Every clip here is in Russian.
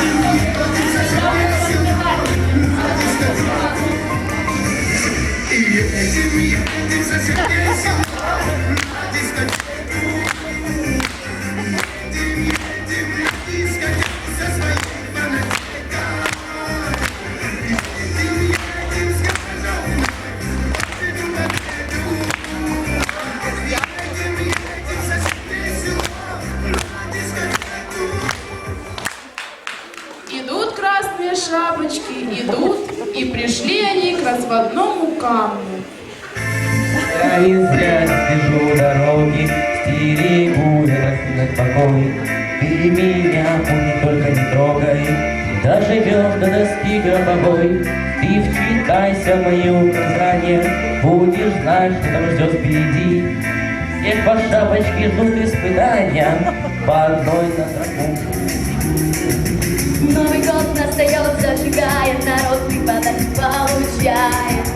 Як в одном камне. Я везде сижу дороги, стерегу я рассвет покой. Ты меня пусть только не трогай, доживем до доски гробовой. Ты вчитайся в мои указания, будешь знать, что там ждет впереди. Всех по шапочке ждут испытания, по одной на тропу. Новый год настает, зажигает народ, ты life.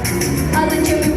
I'll let you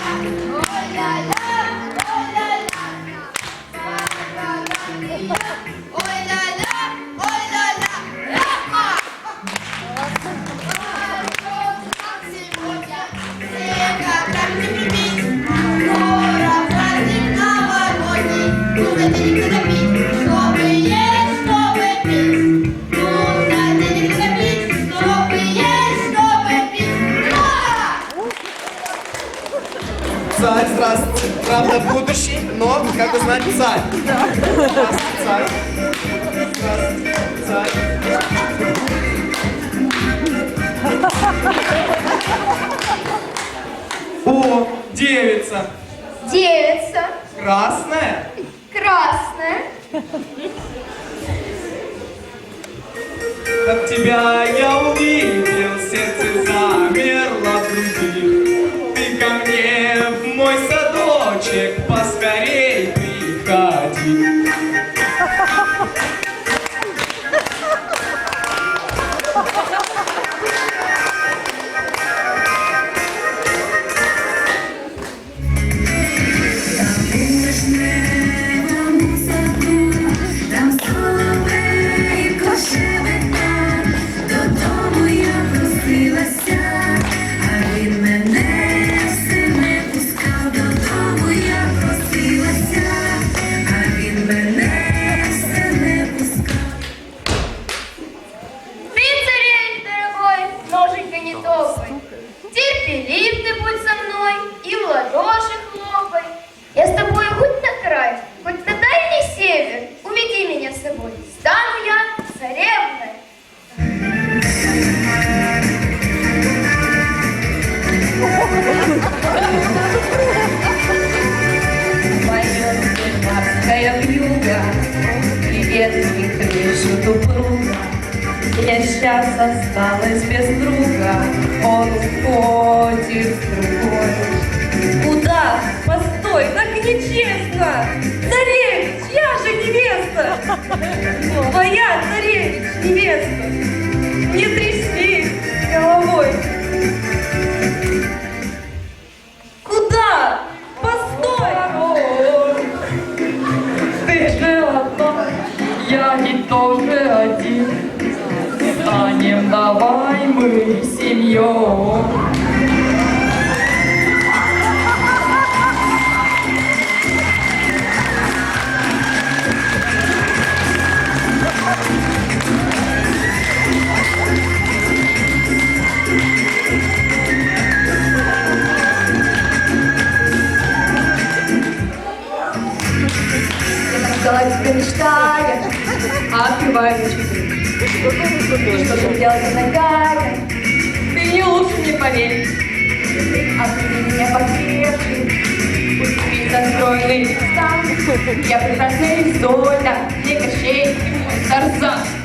la la la царь, здравствуйте. Правда, будущий, но, как узнать знаете, царь. Здравствуйте, царь. Здравствуйте, царь. О, девица. Девица. Красная. Красная. От тебя я нечестно! Царевич, я же невеста! Моя царевич, невеста! Не тряси головой! Куда? Постой! Ты же одна, я ведь тоже один. Станем давай мы семьей. дорогая, ты не лучше мне поверь. А ты меня подвеши, пусти застроенный Сам Я прекрасная Изольда, мне Кощей, ты мой Тарзан.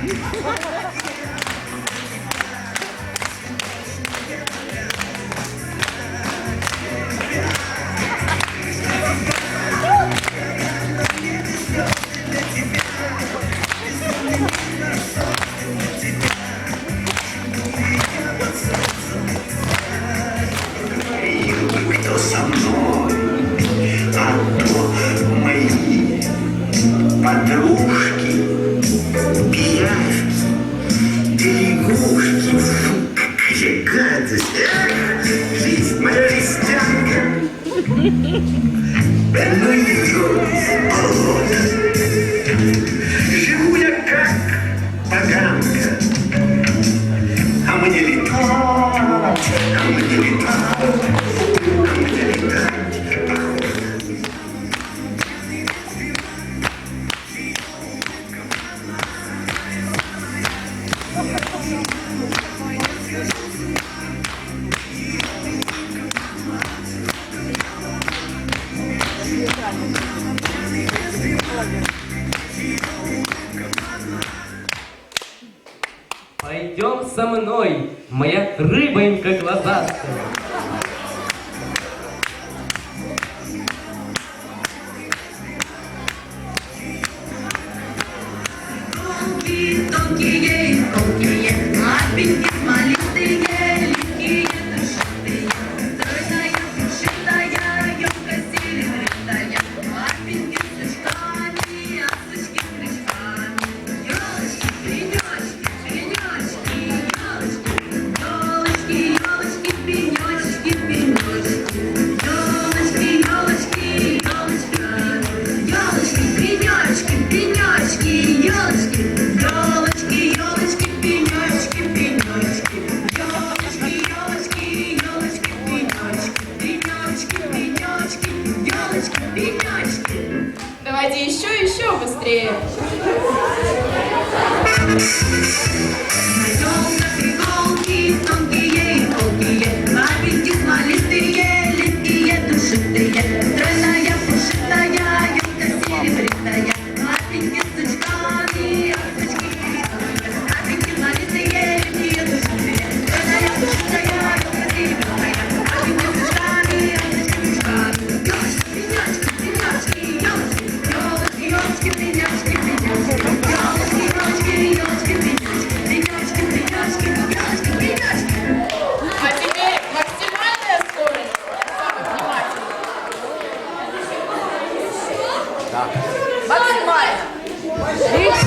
со мной, моя рыбонька глазастая.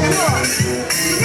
Vamos!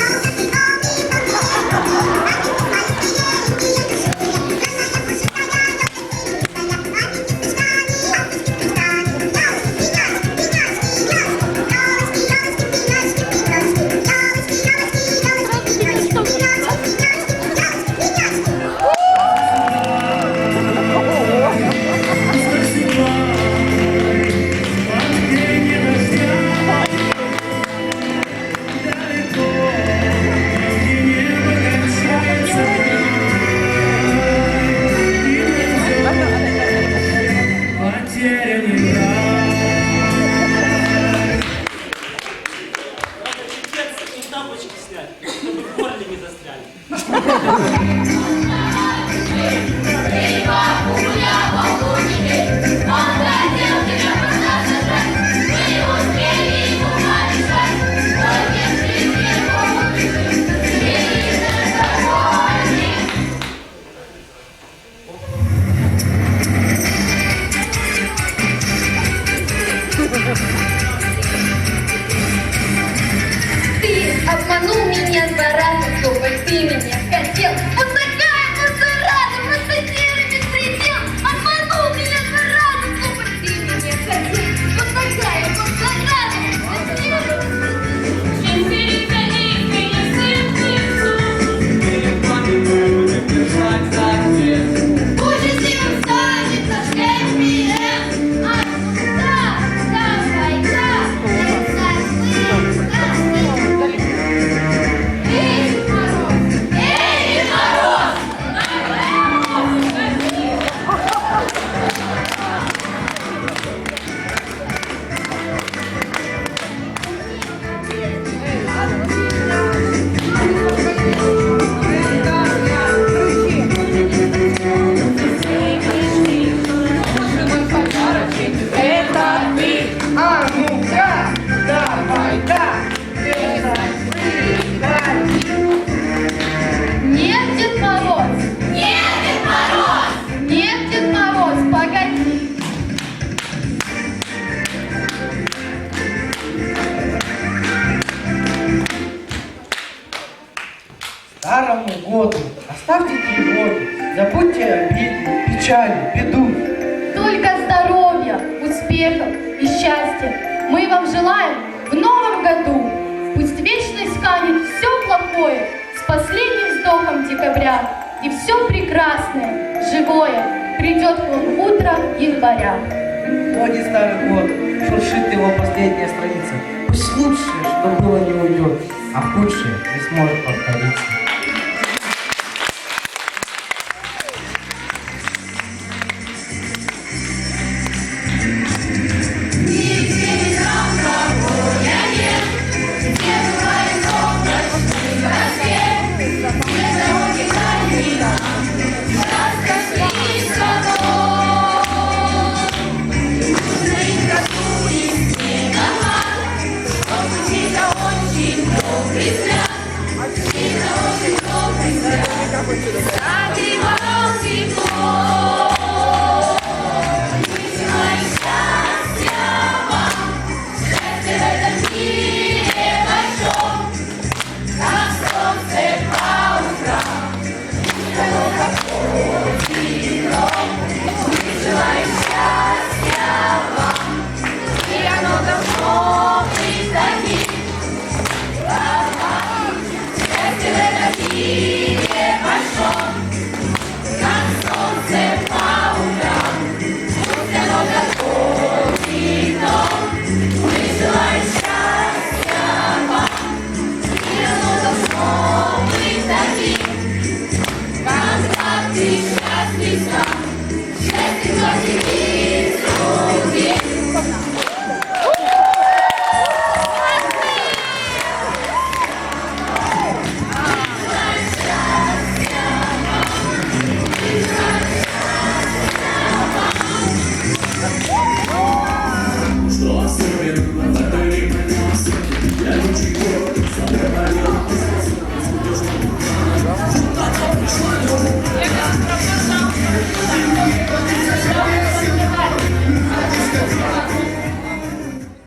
Счастья мы вам желаем в новом году. Пусть вечность канет все плохое с последним вздохом декабря, и все прекрасное, живое придет вам утро января. Ходит старый год, шуршит его последняя страница. Пусть лучшее, что было, не уйдет, а худшее не сможет повториться.